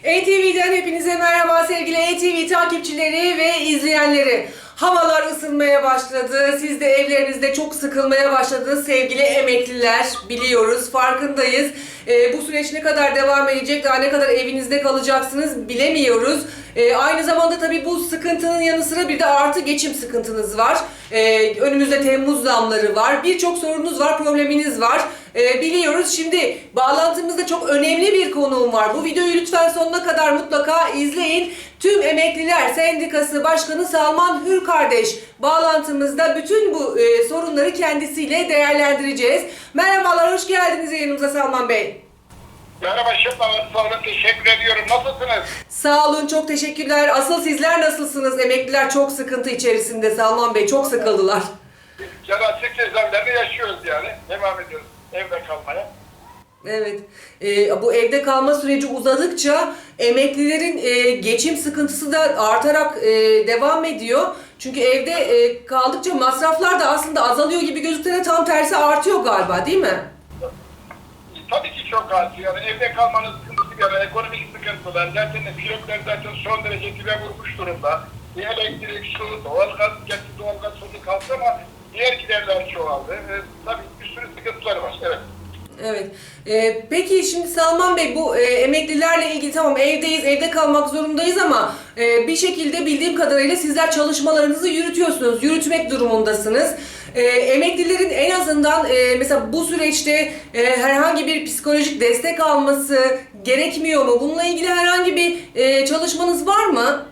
ATV'den hepinize merhaba sevgili ATV takipçileri ve izleyenleri. Havalar ısınmaya başladı. Siz de evlerinizde çok sıkılmaya başladınız sevgili emekliler. Biliyoruz, farkındayız. Ee, bu süreç ne kadar devam edecek, daha ne kadar evinizde kalacaksınız bilemiyoruz. Ee, aynı zamanda tabii bu sıkıntının yanı sıra bir de artı geçim sıkıntınız var. Ee, önümüzde Temmuz zamları var. Birçok sorunuz var, probleminiz var. Ee, biliyoruz. Şimdi bağlantımızda çok önemli bir konuğum var. Bu videoyu lütfen sonuna kadar mutlaka izleyin. Tüm Emekliler Sendikası Başkanı Salman Hür kardeş bağlantımızda bütün bu e, sorunları kendisiyle değerlendireceğiz. Merhabalar, hoş geldiniz yayınımıza Salman Bey. Merhaba şefler, sağ olun, teşekkür ediyorum. Nasılsınız? Sağ olun, çok teşekkürler. Asıl sizler nasılsınız? Emekliler çok sıkıntı içerisinde Salman Bey, çok sıkıldılar. Yani açık cezaevlerinde yaşıyoruz yani. Devam ediyoruz evde kalmaya. Evet. Ee, bu evde kalma süreci uzadıkça emeklilerin e, geçim sıkıntısı da artarak e, devam ediyor. Çünkü evde e, kaldıkça masraflar da aslında azalıyor gibi gözükse de tam tersi artıyor galiba değil mi? Tabii ki çok az. Yani evde kalmanın sıkıntısı yani ekonomik sıkıntılar. Zaten pilotlar zaten son derece dibe vurmuş durumda. Elektrik, su, doğalgaz, gerçi doğalgaz sorunu kaldı ama diğer giderler çoğaldı. E, tabii bir sürü sıkıntılar var. Evet. Evet. Ee, peki şimdi Salman Bey bu e, emeklilerle ilgili tamam evdeyiz, evde kalmak zorundayız ama e, bir şekilde bildiğim kadarıyla sizler çalışmalarınızı yürütüyorsunuz, yürütmek durumundasınız. E, emeklilerin en azından e, mesela bu süreçte e, herhangi bir psikolojik destek alması gerekmiyor mu? Bununla ilgili herhangi bir e, çalışmanız var mı?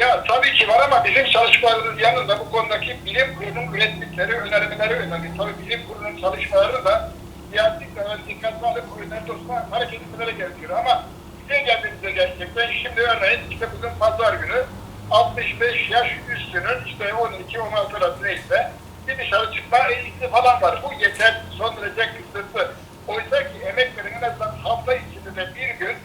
Ya tabii ki var ama bizim çalışmalarımız yanında bu konudaki bilim kurulunun ürettikleri, önermeleri önemli. Tabii bilim kurulunun çalışmaları da siyasi ve dikkatli alıp ürünler dostuna hareket etmeleri gerekiyor. Ama bize geldiğimizde gerçekten şimdi örneğin işte bugün pazar günü 65 yaş üstünün işte 12-16 arası neyse bir dışarı çıkma eğitimi falan var. Bu yeter son derece kısıtlı. Oysa ki emeklerin en azından hafta içinde de bir gün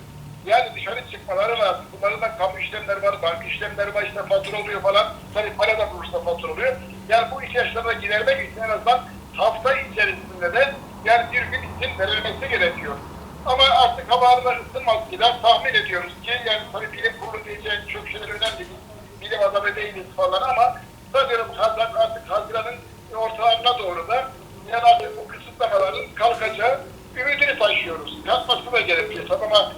yani dışarı çıkmaları lazım. Bunların da kamu işlemleri var, banka işlemleri var, işte fatura oluyor falan. Tabii para da bulursa fatura oluyor. Yani bu ihtiyaçları da gidermek için en azından hafta içerisinde de yani bir gün izin verilmesi gerekiyor. Ama artık havalarında ısınmazkiler tahmin ediyoruz ki yani tabii bilim kurulu diyeceği çok şeyler önemli değil. Bilim adamı değiliz falan ama sanıyorum Haziran artık Haziran'ın ortalarına doğru da yani artık bu kısıtlamaların kalkacağı ümidini taşıyoruz. Kalkması da gerekiyor tabii ama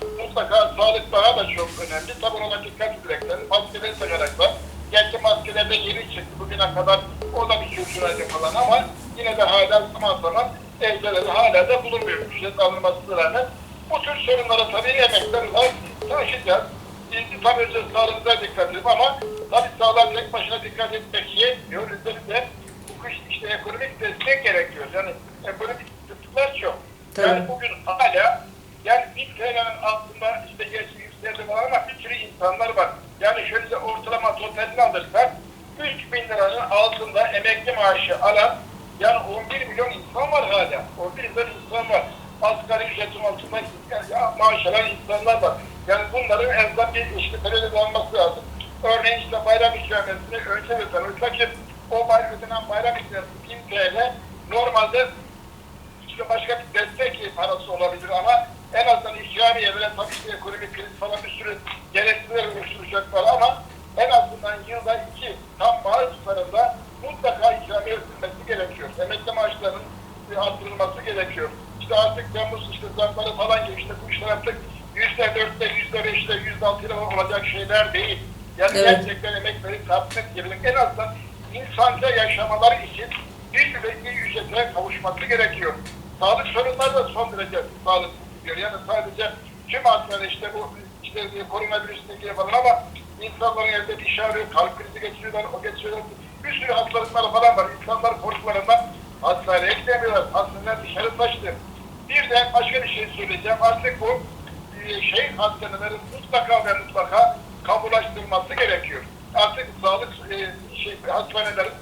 da çok önemli. Tabii ona dikkat edecekler. Maskeleri takacaklar. Gerçi maskeler de yeni çıktı bugüne kadar. O da bir kültürel falan ama yine de hala zaman zaman evlerde hala da bulunmuyor. Ücret alınmasına rağmen. Bu tür sorunlara tabii emekler var. Taşıyacağız. Biz tabii önce sağlığımıza dikkat edelim ama tabii sağlığa tek başına dikkat etmek yetmiyor. Üzerinde bu kış işte ekonomik destek gerekiyor. Yani ekonomik sıkıntılar çok. Yani bugün hala yani 1000 TL'nin altında işte gerçi yükseldi var ama bir sürü insanlar var. Yani şöyle ortalama totalini alırsak 3000 liranın altında emekli maaşı alan yani 11 milyon insan var hala. 11 milyon insan var. Asgari ücretin altında yani ya maaş alan insanlar var. Yani bunların en azından bir işte terörü olması lazım. Örneğin işte bayram ikramiyesini önce öden. Oysa ki o bayram ödenen bayram ikramiyesi 1000 TL normalde işte başka bir destek parası olabilir ama en azından ikramiye veren tabii ki ekonomik kriz falan bir sürü gerekliler oluşturacaklar ama en azından yılda iki tam maaş tutarında mutlaka ikramiye verilmesi gerekiyor. Emekli maaşlarının arttırılması gerekiyor. İşte artık Temmuz işte zamları falan gibi işte bu işler artık yüzde dörtte, yüzde beşte, yüzde altıyla olacak şeyler değil. Yani Evet. gerçekten emekleri tatmin edebilmek en azından insanca yaşamalar için bir belli ücrete kavuşması gerekiyor. Sağlık sorunları da son derece sağlıklı gidiyor. Yani sadece tüm hastaneler işte bu işte koronavirüsle ilgili falan ama insanların evde bir şey arıyor, kalp krizi geçiriyorlar, o geçiriyorlar. Bir sürü hastalıklar falan var. İnsanlar korkularından hastaneye gidemiyorlar. Hastaneler dışarı taştı. Bir de başka bir şey söyleyeceğim. Artık bu e, şey hastanelerin mutlaka ve mutlaka kamulaştırılması gerekiyor. Artık sağlık e, şey, hastanelerin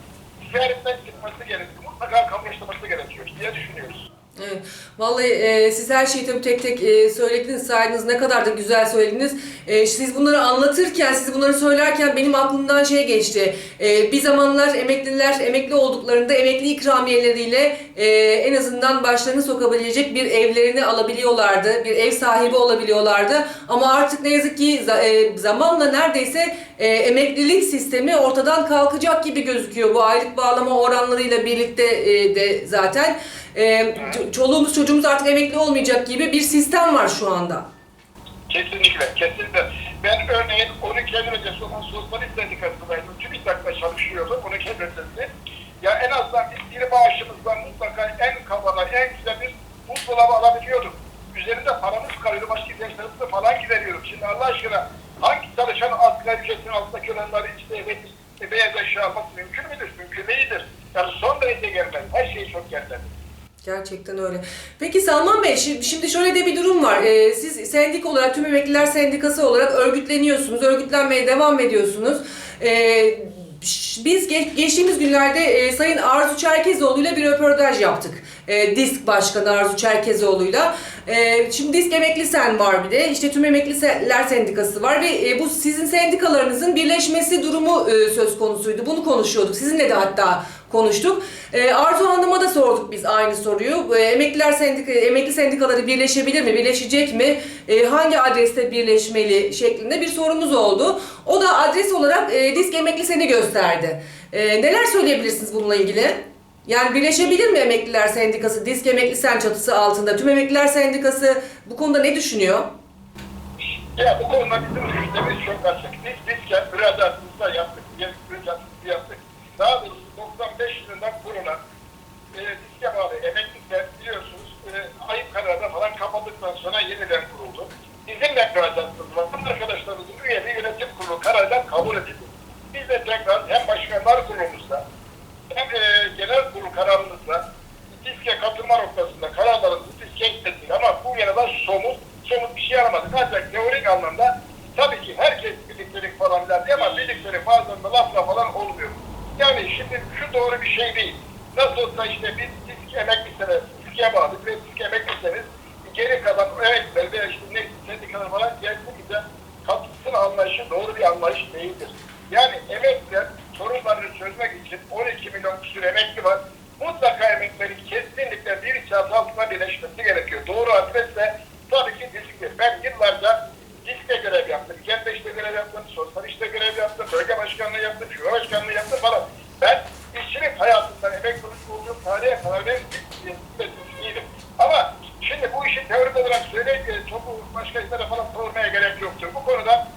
ticaretten çıkması gerekiyor. Mutlaka kamulaştırılması gerekiyor diye düşünüyoruz. Evet. Vallahi e, siz her şeyi tabii tek tek e, söylediniz, saydınız. Ne kadar da güzel söylediniz. E, siz bunları anlatırken, siz bunları söylerken benim aklımdan şey geçti. E, bir zamanlar emekliler emekli olduklarında emekli ikramiyeleriyle e, en azından başlarını sokabilecek bir evlerini alabiliyorlardı. Bir ev sahibi olabiliyorlardı. Ama artık ne yazık ki e, zamanla neredeyse e, emeklilik sistemi ortadan kalkacak gibi gözüküyor. Bu aylık bağlama oranlarıyla birlikte e, de zaten. E, çoluğumuz çocuğumuz artık emekli olmayacak gibi bir sistem var şu anda. Kesinlikle, kesinlikle. Ben örneğin 12 Eylül öncesi olan Sosyalist Sendikası'ndaydım. TÜBİTAK'ta çalışıyordum 12 Eylül öncesi. Ya en azından biz bir maaşımızdan mutlaka en kabala, en güzel bir buzdolabı alabiliyorduk. Üzerinde paramız kalıyordu, başka ihtiyaçlarımızı falan gideriyorduk. Şimdi Allah aşkına hangi çalışan asgari ücretin altındaki olanları işte evet, e, beyaz eşya alması mümkün müdür? Mümkün değildir. Yani son derece gelmez. Her şey çok gelmez. Gerçekten öyle. Peki Salman Bey, şi- şimdi şöyle de bir durum var. Ee, siz sendik olarak, Tüm Emekliler Sendikası olarak örgütleniyorsunuz, örgütlenmeye devam ediyorsunuz. Ee, biz ge- geçtiğimiz günlerde e, Sayın Arzu Çerkezoğlu ile bir röportaj yaptık. E, DİSK Başkanı Arzu Çerkezoğlu'yla. E, şimdi DİSK Emekli Sen var bir de. İşte Tüm Emekliler Sendikası var ve e, bu sizin sendikalarınızın birleşmesi durumu e, söz konusuydu. Bunu konuşuyorduk. Sizinle de hatta konuştuk. E, Arzu Hanım'a da sorduk biz aynı soruyu. E, emekliler sendika, emekli sendikaları birleşebilir mi? Birleşecek mi? E, hangi adreste birleşmeli şeklinde bir sorumuz oldu. O da adres olarak e, Disk Emekli Sen'i gösterdi. E, neler söyleyebilirsiniz bununla ilgili? Yani birleşebilir mi Emekliler Sendikası, Disk Emekli Sen çatısı altında? Tüm Emekliler Sendikası bu konuda ne düşünüyor? Ya bu konuda bizim düşüncemiz çok açık. Biz bizken müracaatımızda yaptık, müracaatımızı yaptık. Daha doğrusu 95 yılından kurulan e, diske bağlı emeklilikler biliyorsunuz e, ayıp kararına falan kapattıktan sonra yeniden kuruldu. Bizim de müracaatımız var. Arkadaşlarımızın üyeliği yönetim kurulu kararıyla kabul edildi. Biz de tekrar hem başkanlar kurulumuzda hem e, genel kurul kararımızla diske katılma noktasında kararlarımızı diske ekledik ama bu yana da somut, somut bir şey aramadık. Ancak teorik anlamda tabii ki herkes birliktelik falan derdi ama birliktelik bazen de lafla falan olmuyor. Yani şimdi şu doğru bir şey değil. Nasıl olsa işte biz disk emekliseniz, diske bağlı ve disk emekliseniz geri kalan emekliler veya işte ne sendikalar falan gelsin bize katılsın anlayışı doğru bir anlayış değildir. Yani emekliler sorunlarını çözmek için 12 milyon küsur emekli var. Mutlaka emeklilerin kesinlikle bir çatı altında birleşmesi gerekiyor. Doğru adresle tabii ki disktir. Ben yıllarca diskte görev yaptım. Genbeş'te görev yaptım. Sosyal işte görev yaptım. Bölge başkanlığı yaptım. Şube başkanlığı yaptım falan. Ben işçilik hayatından emekli olduğum tarihe kadar ben değilim. Ama şimdi bu işi teorik olarak söyleyip e, topu başka işlere falan sormaya gerek yoktur. Bu konuda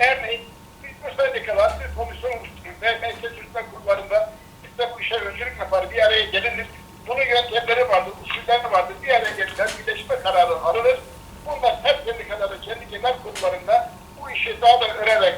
Örneğin biz bu sendikalar bir komisyon oluşturur ve meclis yürütme kurullarında biz de bu işe öncülük yapar, bir araya gelinir. Bunun yöntemleri vardır, usulleri vardır. Bir araya gelirler, birleşme kararı alınır. Bunlar hep sendikalarda, kendi genel kurullarında bu işi daha da öğrenerek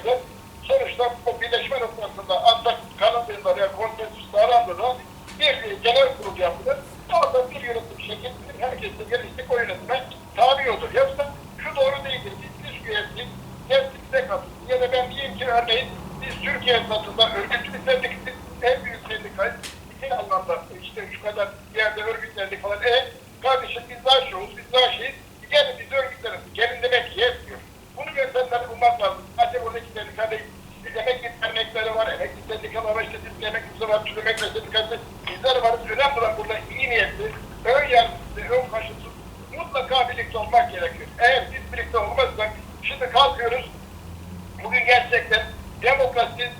sonuçta bu birleşme noktasında ancak kanıtlarında veya konsensüs sağlandığında bir genel kurul yapılır. Orada bir yönetim şekillenir. Herkes de geliştik o yönetime tabi olur. Yoksa şu doğru değildir. Biz dış üyesi hepsine katılsın. Ya da ben diyeyim ki örneğin biz Türkiye satında örgütlü sendikası, en büyük sendikayız. İki anlamda işte şu kadar yerde örgütlendik falan. E kardeşim biz daha çoğuz, biz daha şeyiz. Gelin biz örgütlerin. Gelin demek ki yetmiyor. Bunun yöntemlerini bulmak lazım. Sadece buradaki sendika değil. Biz emekli dernekleri var, emekli sendikalar var, işte biz emekli var, tüm emekli sendikası. Bizler varız. Önemli olan burada iyi niyetli, ön yargısız, ön kaşısız mutlaka birlikte olmak gerekiyor. Eğer biz birlikte olmazsak şimdi kalkıyoruz bugün gerçekten demokrasi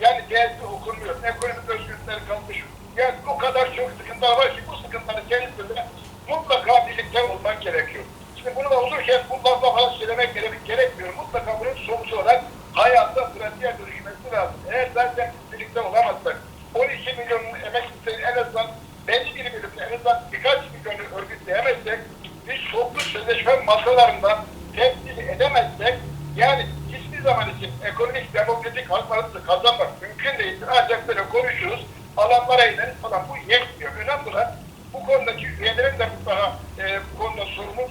yani değerli okunmuyor. Ekonomik özgürlükler kalmış. Yani o kadar çok sıkıntılar var ki bu sıkıntıların içerisinde mutlaka birlikte olmak gerekiyor. Şimdi bunu da olurken bu lafla falan söylemek gerek, gerekmiyor. Mutlaka bunun sonuç olarak hayatta pratiğe dönüşmesi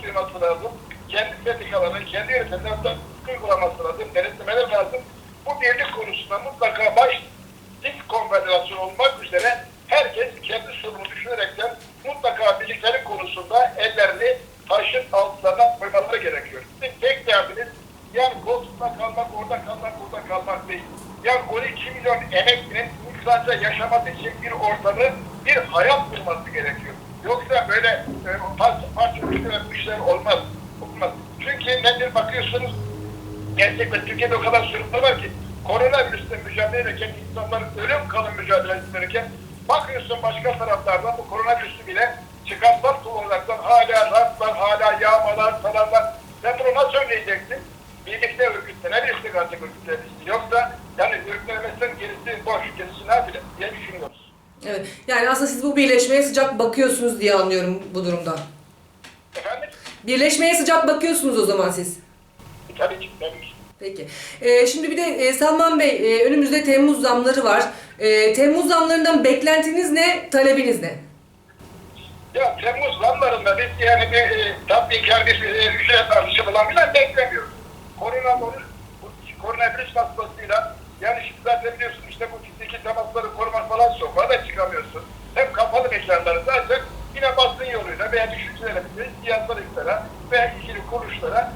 yaptırması lazım. Kendi setikalarını, kendi yönetimlerden uygulaması lazım, denetlemeler lazım. Bu birlik konusunda mutlaka baş dik konfederasyon olmak üzere herkes kendi sorunu düşünerekten mutlaka birlikleri konusunda ellerini taşın altlarına koymaları gerekiyor. Bizim tek derdimiz yani koltukta kalmak, orada kalmak, burada kalmak değil. Yani 12 milyon emeklinin insanca yaşaması için bir ortamı, bir hayat bulması gerekiyor. Yoksa böyle e, parça parça bir işler olmaz. olmaz. Çünkü nedir bakıyorsunuz gerçekten Türkiye'de o kadar sorunlar var ki koronavirüsle mücadele ederken insanlar ölüm kalım mücadele ederken bakıyorsun başka taraflardan bu koronavirüsü bile çıkartmak olaraktan hala rastlar, hala yağmalar, salarlar. Sen bunu nasıl önleyeceksin? Birlikte örgütlenebilirsin artık örgütlenebilirsin. Yoksa yani örgütlenemezsen gerisi boş, gerisi ne yapacak diye. Evet. Yani aslında siz bu birleşmeye sıcak bakıyorsunuz diye anlıyorum bu durumda. Efendim? Birleşmeye sıcak bakıyorsunuz o zaman siz. Tabii ki, tabii ki. Peki. Ee, şimdi bir de e, Salman Bey, e, önümüzde Temmuz zamları var. E, Temmuz zamlarından beklentiniz ne, talebiniz ne? Ya Temmuz zamlarında biz yani bir e, tatminkar bir e, ücret artışı falan filan beklemiyoruz. Korona bu koronavirüs hastasıyla yani şimdi zaten biliyorsun işte bu fiziki temasları korumak falan sokağa da çıkamıyorsun. Hem kapalı mekanları zaten yine basın yoluyla veya düşüncelerimizi siyasal veya ilgili kuruluşlara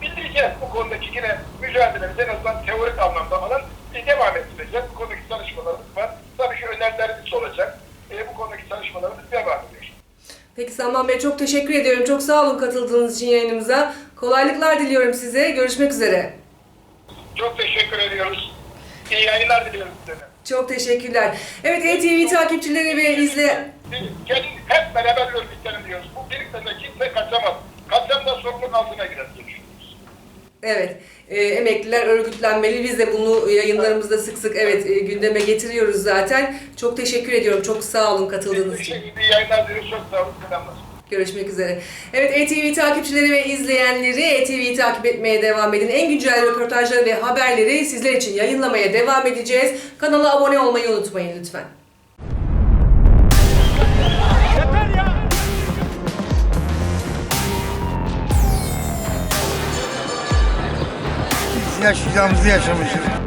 bildireceğiz. Bu konudaki yine mücadelemizi en azından teorik anlamda falan devam ettireceğiz. Bu konudaki çalışmalarımız var. Tabii ki önerilerimiz olacak. E, bu konudaki çalışmalarımız devam ediyor. Peki Salman Bey çok teşekkür ediyorum. Çok sağ olun katıldığınız için yayınımıza. Kolaylıklar diliyorum size. Görüşmek üzere. Çok teşekkür ediyoruz. İyi yayınlar diliyorum size. Çok teşekkürler. Evet ETV takipçileri ve izle... Gelin hep beraber örgütlenin diyoruz. Bu birlikte kimse kaçamaz. Kaçan da sorumluluk altına girer. Evet, e, emekliler örgütlenmeli. Biz de bunu yayınlarımızda sık sık evet e, gündeme getiriyoruz zaten. Çok teşekkür ediyorum. Çok sağ olun katıldığınız için. İyi yayınlar diliyoruz. Çok sağ olun. Selamlar. Görüşmek üzere. Evet ETV takipçileri ve izleyenleri ETV'yi takip etmeye devam edin. En güncel röportajları ve haberleri sizler için yayınlamaya devam edeceğiz. Kanala abone olmayı unutmayın lütfen. Biz yaşayacağımızı yaşamışız.